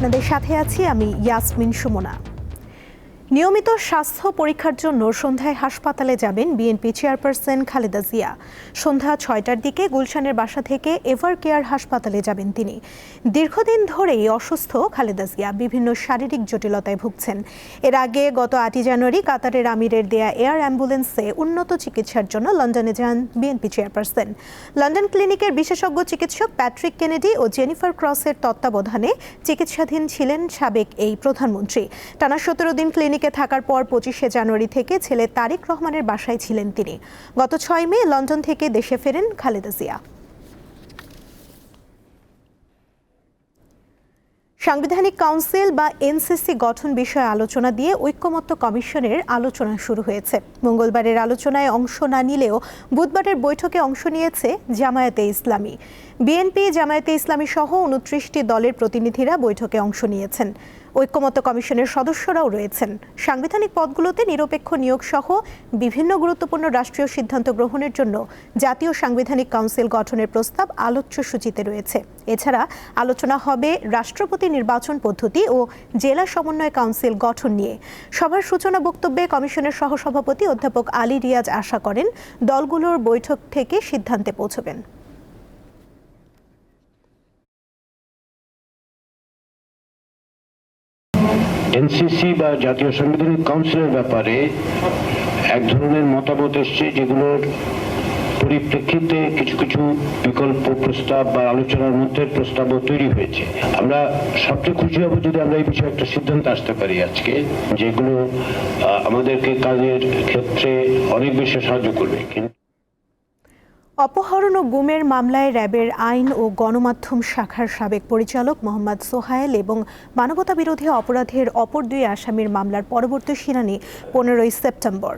আপনাদের সাথে আছি আমি ইয়াসমিন সুমনা। নিয়মিত স্বাস্থ্য পরীক্ষার জন্য সন্ধ্যায় হাসপাতালে যাবেন বিএনপি চেয়ারপারসন খালেদা জিয়া। সন্ধ্যা ছয়টার দিকে গুলশানের বাসা থেকে এভার কেয়ার হাসপাতালে যাবেন তিনি। দীর্ঘদিন ধরেই অসুস্থ খালেদা জিয়া বিভিন্ন শারীরিক জটিলতায় ভুগছেন। এর আগে গত আটই জানুয়ারি কাতারের আমিরের দেয়া এয়ার অ্যাম্বুলেন্সে উন্নত চিকিৎসার জন্য লন্ডনে যান বিএনপি চেয়ারপারসন। লন্ডন ক্লিনিকের বিশেষজ্ঞ চিকিৎসক প্যাট্রিক কেনেডি ও জেনিফার ক্রসের তত্ত্বাবধানে চিকিৎসাধীন ছিলেন সাবেক এই প্রধানমন্ত্রী। টানা সতেরো দিন ক্লিনিকে থাকার পর পঁচিশে জানুয়ারি থেকে ছেলে তারিক রহমানের বাসায় ছিলেন তিনি। গত ছয় মে লন্ডন থেকে দেশে ফেরেন খালেদা জিয়া। সাংবিধানিক কাউন্সিল বা এনসিসি গঠন বিষয়ে আলোচনা দিয়ে ঐক্যমত্য কমিশনের আলোচনা শুরু হয়েছে। মঙ্গলবারের আলোচনায় অংশ না নিলেও বুধবারের বৈঠকে অংশ নিয়েছে জামায়াতে ইসলামী। বিএনপি, জামায়াতে ইসলামী সহ উনত্রিশটি দলের প্রতিনিধিরা বৈঠকে অংশ নিয়েছেন। ঐক্যমত্য কমিশনের সদস্যরাও রয়েছেন। সাংবিধানিক পদগুলোতে নিরপেক্ষ নিয়োগ সহ বিভিন্ন গুরুত্বপূর্ণ রাষ্ট্রীয় সিদ্ধান্ত গ্রহণের জন্য জাতীয় সাংবিধানিক কাউন্সিল গঠনের প্রস্তাব আলোচ্য সূচিতে রয়েছে। এছাড়া আলোচনা হবে রাষ্ট্রপতি নির্বাচন পদ্ধতি ও জেলা সমন্বয় কাউন্সিল গঠন নিয়ে। সভার সূচনা বক্তব্যে কমিশনের সহসভাপতি অধ্যাপক আলী রিয়াজ আশা করেন, দলগুলোর বৈঠক থেকে সিদ্ধান্তে পৌঁছবেন। এনসিসি বা জাতীয় সাংবিধানিক কাউন্সিলের ব্যাপারে এক ধরনের মতামত এসছে যেগুলোর পরিপ্রেক্ষিতে কিছু কিছু বিকল্প প্রস্তাব বা আলোচনার মধ্যে প্রস্তাবও তৈরি হয়েছে। আমরা সবচেয়ে খুশি হব যদি আমরা এই বিষয়ে একটা সিদ্ধান্ত আসতে পারি আজকে, যেগুলো আমাদেরকে কাজের ক্ষেত্রে অনেক বেশি সাহায্য করবে। কিন্তু অপহরণ ও গুমের মামলায় র্যাবের আইন ও গণমাধ্যম শাখার সাবেক পরিচালক মোহাম্মদ সোহায়েল এবং মানবতা বিরোধী অপরাধের অপর দুই আসামির মামলার পরবর্তী শুনানি পনেরোই সেপ্টেম্বর।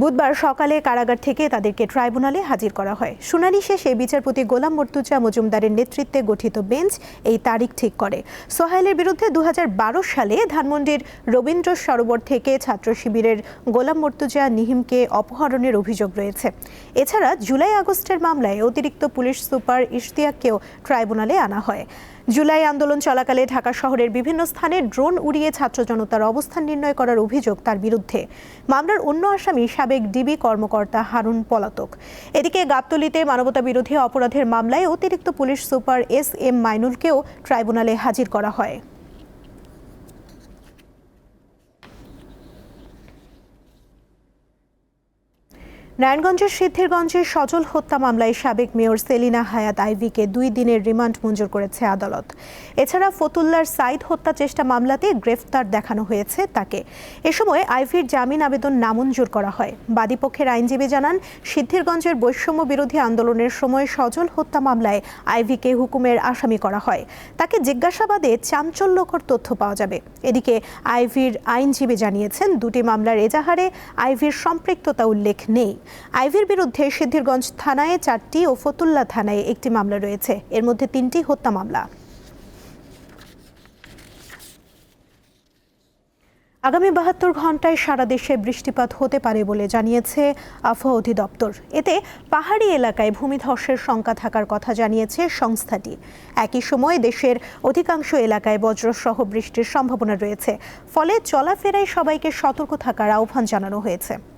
বুধবার সকালে কারাগার থেকে তাদেরকে ট্রাইব্যুনালে হাজির করা হয়। শুনানি শেষে বিচারপতি গোলাম মর্তুজা মজুমদারের নেতৃত্বে গঠিত বেঞ্চ এই তারিখ ঠিক করে। সোহাইলের বিরুদ্ধে দু হাজার বারো সালে ধানমন্ডির রবীন্দ্র সরোবর থেকে ছাত্র শিবিরের গোলাম মর্তুজা নিহিমকে অপহরণের অভিযোগ রয়েছে। এছাড়া জুলাই আগস্টের মামলায় অতিরিক্ত পুলিশ সুপার ইশতিয়াককেও ট্রাইব্যুনালে আনা হয়। জুলাই আন্দোলন চলাকালে ঢাকা শহরের বিভিন্ন স্থানে ড্রোন উড়িয়ে ছাত্র জনতার অবস্থান নির্ণয় করার অভিযোগ তার বিরুদ্ধে। মামলার অন্য আসামি সাবেক ডিবি কর্মকর্তা হারুন পলাতক। এদিকে গাবতলিতে মানবতা বিরোধী অপরাধের মামলায় অতিরিক্ত পুলিশ সুপার এস এম মাইনুলকেও ট্রাইব্যুনালে হাজির করা হয়। নারায়ণগঞ্জের সিদ্ধিরগঞ্জের সজল হত্যা মামলায় সাবেক মেয়র সেলিনা হায়াত আইভিকে দুই দিনের রিমান্ড মঞ্জুর করেছে আদালত। এছাড়া ফতুল্লার সাইদ হত্যা চেষ্টা মামলাতে গ্রেফতার দেখানো হয়েছে তাকে। এ সময় আইভির জামিন আবেদন নামঞ্জুর করা হয়। বাদীপক্ষের আইনজীবী জানান, সিদ্ধিরগঞ্জের বৈষম্য বিরোধী আন্দোলনের সময় সজল হত্যা মামলায় আইভিকে হুকুমের আসামি করা হয়। তাকে জিজ্ঞাসাবাদে চাঞ্চল্যকর তথ্য পাওয়া যাবে। এদিকে আইভির আইনজীবী জানিয়েছেন, দুটি মামলার এজাহারে আইভির সম্পৃক্ততা উল্লেখ নেই। আইভির বিরুদ্ধে সিদ্ধিরগঞ্জ থানায় চারটি ও ফতুল্লা থানায় একটি মামলা রয়েছে। এর মধ্যে তিনটি হত্যা মামলা। আগামী বাহাত্তর ঘন্টায় সারা দেশে বৃষ্টিপাত হতে পারে বলে জানিয়েছে আবহাওয়া অধিদপ্তর। এতে পাহাড়ি এলাকায় ভূমিধসের শঙ্কা থাকার কথা জানিয়েছে সংস্থাটি। একই সময়ে দেশের অধিকাংশ এলাকায় বজ্রসহ বৃষ্টির সম্ভাবনা রয়েছে। ফলে চলাফেরায় সবাইকে সতর্ক থাকার আহ্বান জানানো হয়েছে।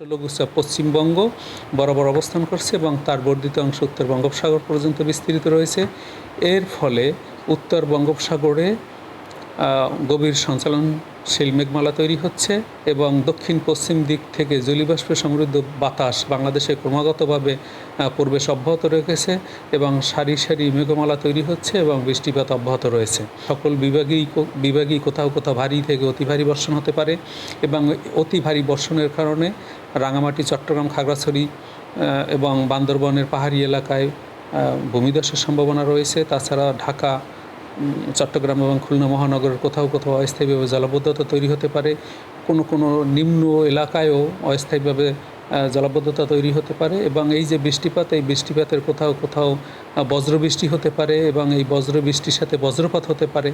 লঘুচাপ পশ্চিমবঙ্গ বরাবর অবস্থান করছে এবং তার বর্ধিত অংশ উত্তর বঙ্গোপসাগর পর্যন্ত বিস্তৃত রয়েছে। এর ফলে উত্তর বঙ্গোপসাগরে গভীর সঞ্চালনশীল মেঘমালা তৈরি হচ্ছে এবং দক্ষিণ পশ্চিম দিক থেকে জলীয়বাষ্পে সমৃদ্ধ বাতাস বাংলাদেশে ক্রমাগতভাবে আহ, প্রবেশ অব্যাহত রেখেছে এবং সারি সারি মেঘমালা তৈরি হচ্ছে এবং বৃষ্টিপাত অব্যাহত রয়েছে। সকল বিভাগেই বিভাগেই কোথাও কোথাও ভারী থেকে অতি ভারী বর্ষণ হতে পারে এবং অতি ভারী বর্ষণের কারণে রাঙামাটি চট্টগ্রাম খাগড়াছড়ি এবং বান্দরবনের পাহাড়ি এলাকায় ভূমিধসের সম্ভাবনা রয়েছে। তাছাড়া ঢাকা চট্টগ্রাম এবং খুলনা মহানগরের কোথাও কোথাও অস্থায়ীভাবে জলাবদ্ধতা তৈরি হতে পারে। কোনো কোনো নিম্ন এলাকায়ও অস্থায়ীভাবে জলাবদ্ধতা তৈরি হতে পারে এবং এই যে বৃষ্টিপাত, এই বৃষ্টিপাতের কোথাও কোথাও বজ্রবৃষ্টি হতে পারে এবং এই বজ্রবৃষ্টির সাথে বজ্রপাত হতে পারে।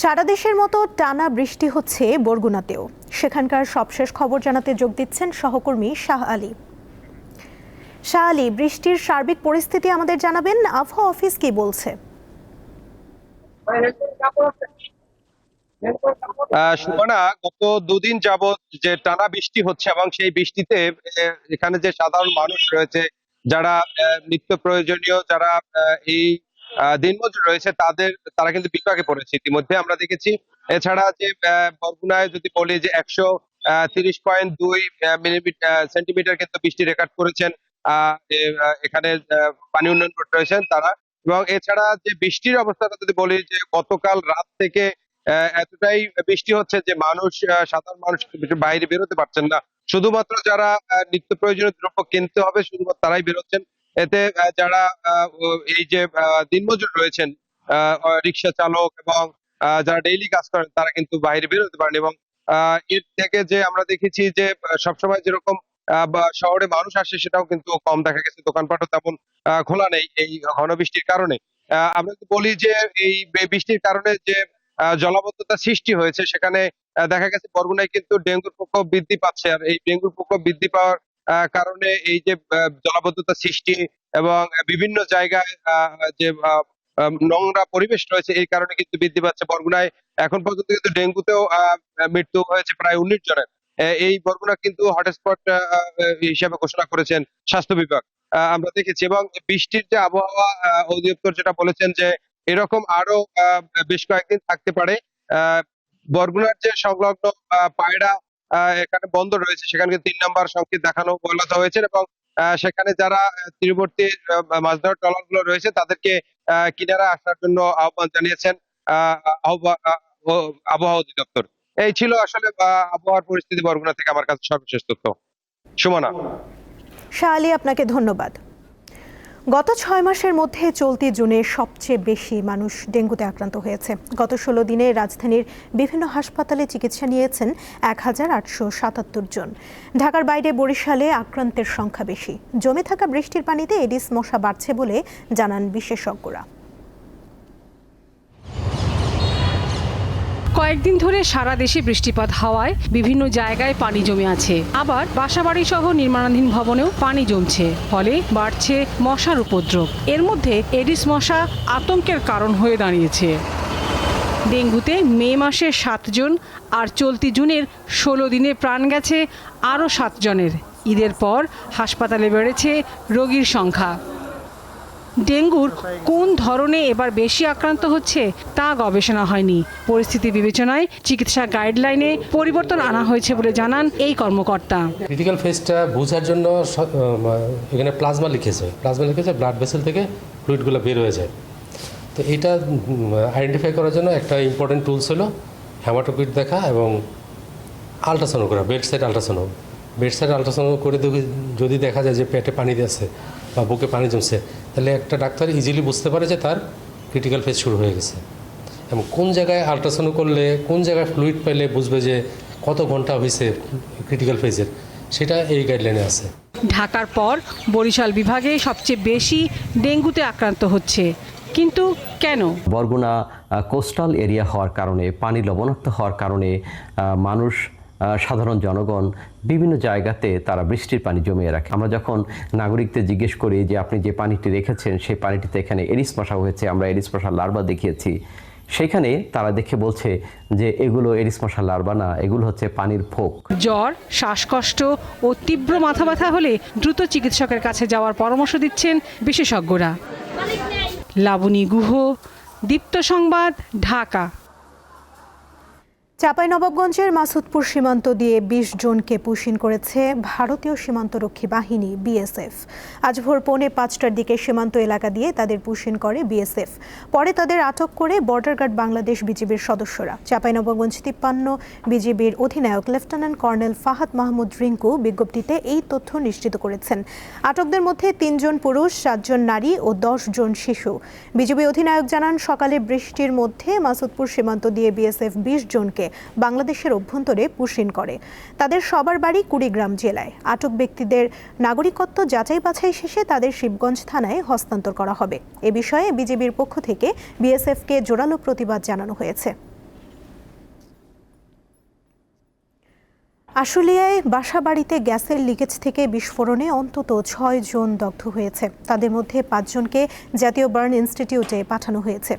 সারা দেশের মতো টানা বৃষ্টি হচ্ছে বরগুনাতেও। সেখানকার সবশেষ খবর জানাতে যোগ দিচ্ছেন সহকর্মী শাহ আলী। শাহ আলী বৃষ্টির সার্বিক পরিস্থিতি আমাদের জানাবেন। আবহাওয়া অফিস কি বলছে? গত দুদিন যাবৎ যে টানা বৃষ্টি হচ্ছে এবং সেই বৃষ্টিতে এখানে যে সাধারণ মানুষ রয়েছে, যারা নিত্য প্রয়োজনীয় যারা এই দিনমজুর রয়েছে, তাদের, তারা কিন্তু বিপাকে পড়েছে ইতিমধ্যে। আমরা দেখেছি, এছাড়া যে বরগুনায় যদি বলি যে একশো তিরিশ পয়েন্ট দুই মিলিমিটার সেন্টিমিটার কিন্তু বৃষ্টি রেকর্ড করেছেন এখানে পানি উন্নয়ন বোর্ড রয়েছেন তারা। এবং এছাড়া যে বৃষ্টির অবস্থাটা যদি বলি, যে গতকাল রাত থেকে এতটাই বৃষ্টি হচ্ছে যে মানুষ সাধারণ মানুষ বাইরে বেরোতে পারছেন না। শুধুমাত্র যারা নিত্য প্রয়োজনীয় দ্রব্য কিনতে হবে, শুধুমাত্র তারাই বেরোচ্ছেন। এতে যারা এই যে দিনমজুর রয়েছেন রিক্সা চালক এবং যারা ডেইলি কাজ করেন, তারা কিন্তু বাইরে বেরোতে পারেন এবং এর থেকে যে আমরা দেখেছি যে, সবসময় যেরকম বা শহরে মানুষ আসে সেটাও কিন্তু কম দেখা গেছে। দোকানপাটও তেমন খোলা নেই এই ঘন বৃষ্টির কারণে আমরা যদি বলি যে এই বৃষ্টির কারণে যে জলাবদ্ধতা সৃষ্টি হয়েছে, সেখানে দেখা গেছে বরগুনায় কিন্তু ডেঙ্গুর প্রকোপ বৃদ্ধি পাচ্ছে। আর এই ডেঙ্গুর প্রকোপ বৃদ্ধি পাওয়ার কারণে এই যে জলাবদ্ধতা সৃষ্টি এবং বিভিন্ন জায়গায় যে নোংরা পরিবেশ রয়েছে, এই কারণে কিন্তু বৃদ্ধি পাচ্ছে। বরগুনায় এখন পর্যন্ত কিন্তু ডেঙ্গুতেও মৃত্যু হয়েছে প্রায় উনিশ জনের। এই বরগুনা কিন্তু হটস্পট হিসেবে ঘোষণা করেছেন স্বাস্থ্য বিভাগ। আমরা দেখেছি এবং বৃষ্টির যে আবহাওয়া অধিদপ্তর যেটা বলেছেন যে এরকম আরও বেশ কয়েকদিন থাকতে পারে। বরগুনার যে সংলগ্ন পায়রা এখানে বন্ধ রয়েছে। সেখানে তিন নম্বর সংকেত দেখানো বলা হয়েছে এবং সেখানে যারা তীরবর্তী মাছ ধরার ট্রলারগুলো রয়েছে তাদেরকে কিনারা আসার জন্য আহ্বান জানিয়েছেন আহ, আবহাওয়া অধিদপ্তর। এই ছিল আসলে আবহাওয়ার পরিস্থিতি বরগুনা থেকে আমার কাছে সর্বশেষ তথ্য। সুমনা। শাহ আলী, আপনাকে ধন্যবাদ। গত ছয় মাসের মধ্যে চলতি জুনে সবচেয়ে বেশি মানুষ ডেঙ্গুতে আক্রান্ত হয়েছে। গত ষোলো দিনে রাজধানীর বিভিন্ন হাসপাতালে চিকিৎসা নিয়েছেন এক হাজার আটশো সাতাত্তর জন। ঢাকার বাইরে বরিশালে আক্রান্তের সংখ্যা বেশি। জমে থাকা বৃষ্টির পানিতে এডিস মশা বাড়ছে বলে জানান বিশেষজ্ঞরা। কয়েকদিন ধরে সারা দেশে বৃষ্টিপাত হওয়ায় বিভিন্ন জায়গায় পানি জমে আছে। আবার বাসাবাড়ি সহ নির্মাণাধীন ভবনেও পানি জমছে। ফলে বাড়ছে মশার উপদ্রব। এর মধ্যে এডিস মশা আতঙ্কের কারণ হয়ে দাঁড়িয়েছে। ডেঙ্গুতে মে মাসে সাতজন আর চলতি জুনের ষোলো দিনে প্রাণ গেছে আরও সাতজনের ঈদের পর হাসপাতালে বেড়েছে রোগীর সংখ্যা। ডেঙ্গুর কোন ধরনে এবার বেশি আক্রান্ত হচ্ছে তা গবেষণা হয়নি। পরিস্থিতি বিবেচনায় চিকিৎসা গাইডলাইনে পরিবর্তন আনা হয়েছে বলে জানান এই কর্মকর্তা। ক্রিটিক্যাল ফেজটা বোঝার জন্য এখানে প্লাজমা লিখেছে প্লাজমা লিখেছে ব্লাড ভেসেল থেকে ফ্লুইডগুলো বের হয়ে যায়। তো এটা আইডেন্টিফাই করার জন্য একটা ইম্পর্টেন্ট টুলস হলো হ্যামাটোকিট দেখা এবং আলট্রাসাউন্ড করা bed side ultrasound bed side ultrasound করে যদি দেখা যায় যে পেটে পানি দিয়েছে বা বুকে পানি জমছে তাহলে একটা ডাক্তার ইজিলি বুঝতে পারে যে তার ক্রিটিক্যাল ফেজ শুরু হয়ে গেছে। এবং কোন জায়গায় আলট্রাসাউন্ড করলে কোন জায়গায় ফ্লুইড পেলে বুঝবে যে কত ঘণ্টা হয়েছে ক্রিটিক্যাল ফেজের সেটা এই গাইডলাইনে আছে। ঢাকার পর বরিশাল বিভাগে সবচেয়ে বেশি ডেঙ্গুতে আক্রান্ত হচ্ছে। কিন্তু কেন? বরগুনা কোস্টাল এরিয়া হওয়ার কারণে পানি লবণাক্ত হওয়ার কারণে মানুষ সাধারণ জনগণ বিভিন্ন জায়গাতে তারা বৃষ্টির পানি জমিয়ে রাখে। আমরা যখন নাগরিকদের জিজ্ঞেস করি যে, আপনি যে পানিটি রেখেছেন, সেই পানিটিতে এখানে এরিস মশা হয়েছে, আমরা এরিস মশার লার্ভা দেখিয়েছি। সেখানে তারা দেখে বলছে যে, এগুলো এরিস মশার লার্ভা না, এগুলো হচ্ছে পানির ফোক জ্বর, শ্বাসকষ্ট ও তীব্র মাথা ব্যথা হলে দ্রুত চিকিৎসকের কাছে যাওয়ার পরামর্শ দিচ্ছেন বিশেষজ্ঞরা। লাবণী গুহ, দীপ্ত সংবাদ, ঢাকা। চাঁপাইনবাবগঞ্জের মাসুদপুর সীমান্ত দিয়ে বিশ জনকে পুশিন করেছে ভারতীয় সীমান্তরক্ষী বাহিনী, বিএসএফ। আজ ভোর পৌনে পাঁচটার দিকে সীমান্ত এলাকা দিয়ে তাদের পুশিন করে বিএসএফ। পরে তাদের আটক করে বর্ডার গার্ড বাংলাদেশ বিজিবির সদস্যরা। চাঁপাইনবাবগঞ্জ তিপ্পান্ন বিজিবির অধিনায়ক লেফটেন্যান্ট কর্নেল ফাহাদ মাহমুদ রিঙ্কু বিজ্ঞপ্তিতে এই তথ্য নিশ্চিত করেছেন। আটকদের মধ্যে তিনজন পুরুষ সাতজন নারী ও দশ জন শিশু। বিজিবি অধিনায়ক জানান, সকালে বৃষ্টির মধ্যে মাসুদপুর সীমান্ত দিয়ে বিএসএফ বিশ জনকে বাংলাদেশের অভ্যন্তরে পুশিন করে। তাদের সবার বাড়ি কুড়িগ্রাম জেলায়। আটক ব্যক্তিদের নাগরিকত্ব যাচাই বাছাই শেষে তাদের শিবগঞ্জ থানায় হস্তান্তর করা হবে। এ বিষয়ে বিজেপির পক্ষ থেকে বিএসএফকে জোরালো প্রতিবাদ জানানো হয়েছে। আশুলিয়ায় বাসা বাড়িতে গ্যাসের লিকেজ থেকে বিস্ফোরণে অন্তত ছয় জন দগ্ধ হয়েছে। তাদের মধ্যে পাঁচজনকে জাতীয় বার্ন ইনস্টিটিউটে পাঠানো হয়েছে।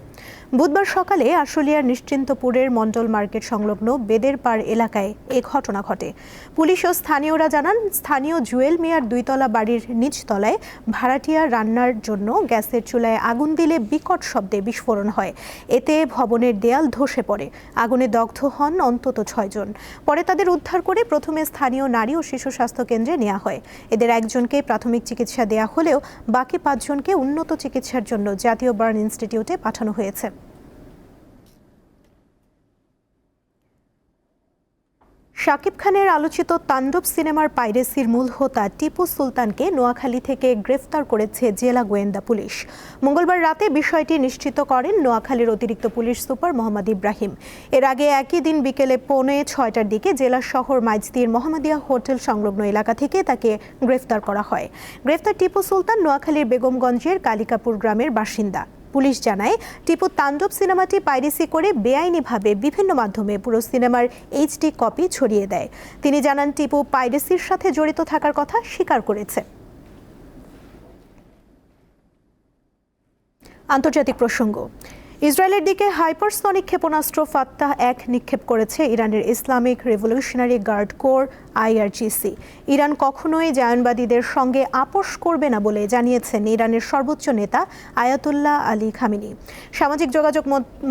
বুধবার সকালে আশুলিয়ার নিশ্চিন্তপুরের মন্ডল মার্কেট সংলগ্ন বেদের পাড় এলাকায় এ ঘটনা ঘটে। পুলিশ ও স্থানীয়রা জানান, স্থানীয় জুয়েল মিয়ার দুইতলা বাড়ির নিচতলায় ভাড়াটিয়া রান্নার জন্য গ্যাসের চুলায় আগুন দিলে বিকট শব্দে বিস্ফোরণ হয়। এতে ভবনের দেয়াল ধসে পড়ে। আগুনে দগ্ধ হন অন্তত ছয়জন পরে তাদের উদ্ধার করে প্রথমে স্থানীয় নারী ও শিশু স্বাস্থ্য কেন্দ্রে নেওয়া হয়। এদের একজনকে প্রাথমিক চিকিৎসা দেওয়া হলেও বাকি পাঁচজনকে উন্নত চিকিৎসার জন্য জাতীয় বার্ন ইনস্টিটিউটে পাঠানো হয়েছে। শাকিব খানের আলোচিত তাণ্ডব সিনেমার পাইরেসির মূল হোতা টিপু সুলতানকে নোয়াখালী থেকে গ্রেফতার করেছে জেলা গোয়েন্দা পুলিশ। মঙ্গলবার রাতে বিষয়টি নিশ্চিত করেন নোয়াখালীর অতিরিক্ত পুলিশ সুপার মোহাম্মদ ইব্রাহিম। এর আগে একই দিন বিকেলে পৌনে ছয়টার দিকে জেলা শহর মাইজদির মোহাম্মদিয়া হোটেল সংলগ্ন এলাকা থেকে তাকে গ্রেফতার করা হয়। গ্রেফতার টিপু সুলতান নোয়াখালীর বেগমগঞ্জের কালিকাপুর গ্রামের বাসিন্দা। পুলিশ জানায়, টিপু তাণ্ডব সিনেমাটি পাইরেসি করে বেআইনিভাবে বিভিন্ন মাধ্যমে পুরো সিনেমার এইচডি কপি ছড়িয়ে দেয়। তিনি জানান, টিপু পাইরেসির সাথে জড়িত থাকার কথা স্বীকার করেছে। আন্তর্জাতিক প্রসঙ্গ ইসরায়েলের দিকে হাইপারসনিক ক্ষেপণাস্ত্র ফাত্তাহ এক নিক্ষেপ করেছে ইরানের Islamic revolutionary guard corps IRGC. Iran কখনোই জায়নবাদীদের সঙ্গে আপোষ করবে না বলে জানিয়েছেন ইরানের সর্বোচ্চ নেতা আয়াতুল্লাহ আলী খামিনি। সামাজিক যোগাযোগ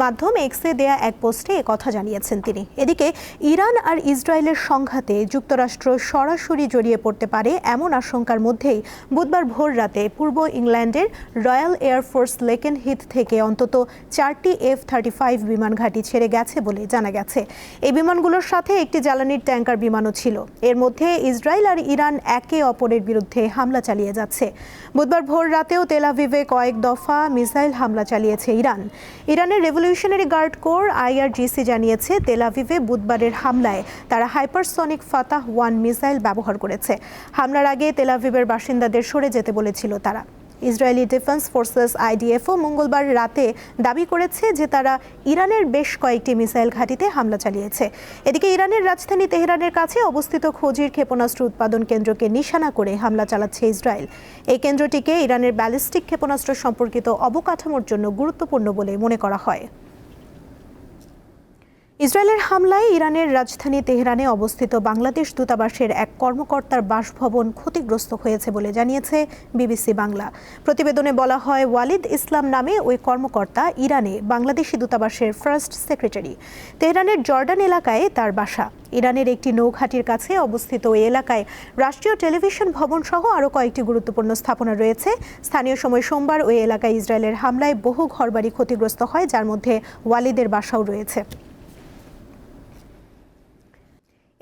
মাধ্যম এক্সে দেয়া এক পোস্টে কথা জানিয়েছেন তিনি। এদিকে ইরান আর ইসরায়েলের সংঘাতে যুক্তরাষ্ট্র সরাসরি জড়িয়ে পড়তে পারে এমন আশঙ্কার মধ্যেই বুধবার ভোর রাতে পূর্ব ইংল্যান্ডের রয়্যাল এয়ারফোর্স লেকেন হিথ থেকে অন্তত চারটি এফ থার্টি ফাইভ বিমান ঘাঁটি ছেড়ে গেছে বলে জানা গেছে। এই বিমানগুলোর সাথে একটি জ্বালানির ট্যাঙ্কার বিমানও ছিল। এর মধ্যে ইসরায়েল আর ইরান একে অপরের বিরুদ্ধে হামলা চালিয়ে যাচ্ছে। বুধবার ভোর রাতেও তেলাভিভে কয়েক দফা মিসাইল হামলা চালিয়েছে ইরান। ইরানের রেভলিউশনারি গার্ড কোর আইআরজিসি জানিয়েছে তেলাভিভে বুধবারের হামলায় তারা হাইপারসনিক ফাতাহ ওয়ান মিসাইল ব্যবহার করেছে। হামলার আগে তেলাভিভের বাসিন্দাদের সরে যেতে বলেছিল তারা। ইসরায়েলি ডিফেন্স ফোর্সেস আইডিএফও মঙ্গলবার রাতে দাবি করেছে যে তারা ইরানের বেশ কয়েকটি মিসাইল ঘাঁটিতে হামলা চালিয়েছে। এদিকে ইরানের রাজধানী তেহরানের কাছে অবস্থিত খোঁজির ক্ষেপণাস্ত্র উৎপাদন কেন্দ্রকে নিশানা করে হামলা চালাচ্ছে ইসরায়েল। এই কেন্দ্রটিকে ইরানের ব্যালিস্টিক ক্ষেপণাস্ত্র সম্পর্কিত অবকাঠামোর জন্য গুরুত্বপূর্ণ বলে মনে করা হয়। ইসরায়েলের হামলায় ইরানের রাজধানী তেহরানে অবস্থিত বাংলাদেশ দূতাবাসের এক কর্মকর্তার বাসভবন ক্ষতিগ্রস্ত হয়েছে বলে জানিয়েছে বিবিসি বাংলা। প্রতিবেদনে বলা হয়, ওয়ালিদ ইসলাম নামে ওই কর্মকর্তা ইরানে বাংলাদেশি দূতাবাসের ফার্স্ট সেক্রেটারি। তেহরানের জর্ডান এলাকায় তার বাসা। ইরানের একটি নৌঘাটির কাছে অবস্থিত ওই এলাকায় রাষ্ট্রীয় টেলিভিশন ভবন সহ আরও কয়েকটি গুরুত্বপূর্ণ স্থাপনা রয়েছে। স্থানীয় সময় সোমবার ওই এলাকায় ইসরায়েলের হামলায় বহু ঘরবাড়ি ক্ষতিগ্রস্ত হয়, যার মধ্যে ওয়ালিদের বাসাও রয়েছে।